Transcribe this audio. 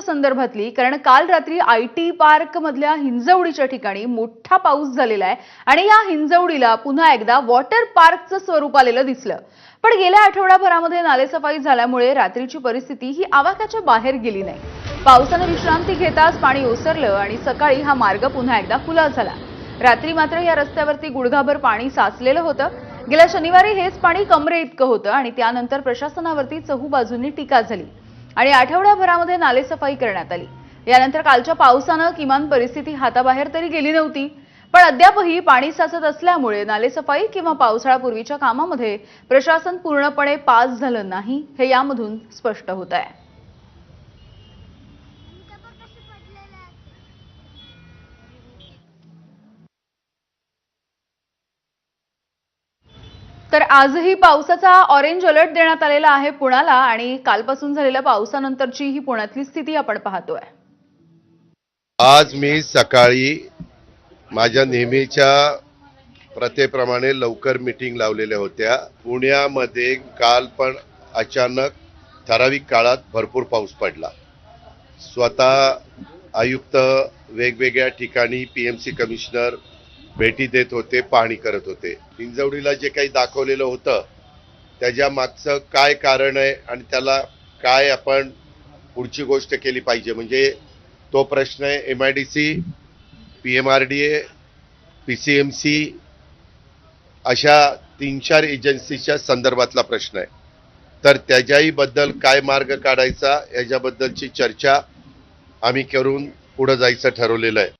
पावसाच्या संदर्भातली कारण काल रात्री आय टी पार्क मधल्या हिंजवडीच्या ठिकाणी मोठा पाऊस झालेला आहे आणि या हिंजवडीला पुन्हा एकदा वॉटर पार्कचं स्वरूप आलेलं दिसलं. पण गेल्या आठवडाभरामध्ये नालेसफाई झाल्यामुळे रात्रीची परिस्थिती ही आवाक्याच्या बाहेर गेली नाही. पावसानं विश्रांती घेताच पाणी ओसरलं आणि सकाळी हा मार्ग पुन्हा एकदा खुला झाला. रात्री मात्र या रस्त्यावरती गुडघाभर पाणी साचलेलं होतं. गेल्या शनिवारी हेच पाणी कमरे इतकं होतं आणि त्यानंतर प्रशासनावरती चहूबाजूंनी टीका झाली. आणि आठवड्याभरामध्ये नालेसफाई करण्यात आली. यानंतर कालच्या पावसानं किमान परिस्थिती हाताबाहेर तरी गेली नव्हती पण अद्यापही पाणी साचत असल्यामुळे नालेसफाई किंवा पावसाळापूर्वीच्या कामामध्ये प्रशासन पूर्णपणे पास झालं नाही हे यामधून स्पष्ट होत आहे. तर आजही पावसाचा ऑरेंज अलर्ट देण्यात आलेला आहे पुण्याला आणि कालपासून झालेल्या पावसानंतरची ही पुण्यातली स्थिती आपण पाहतोय. आज मी सकाळी माझ्या नेहमीच्या प्रथेप्रमाणे लवकर मीटिंग लावलेल्या होत्या. पुण्यामध्ये काल पण अचानक ठराविक काळात भरपूर पाऊस पडला. स्वतः आयुक्त वेगवेगळ्या ठिकाणी पी एम सी कमिशनर भेटी देत होते पाहणी करत होते. हिंजवडीला जे काही दाखवलेलं होतं त्याच्या मागचं काय कारण आहे आणि त्याला काय आपण पुढची गोष्ट केली पाहिजे? म्हणजे तो प्रश्न आहे M I D C P M R D A P C M C अशा तीन चार एजन्सीच्या संदर्भातला प्रश्न आहे. तर त्याच्याहीबद्दल काय मार्ग काढायचा याच्याबद्दलची चर्चा आम्ही करून पुढं जायचं ठरवलेलं आहे.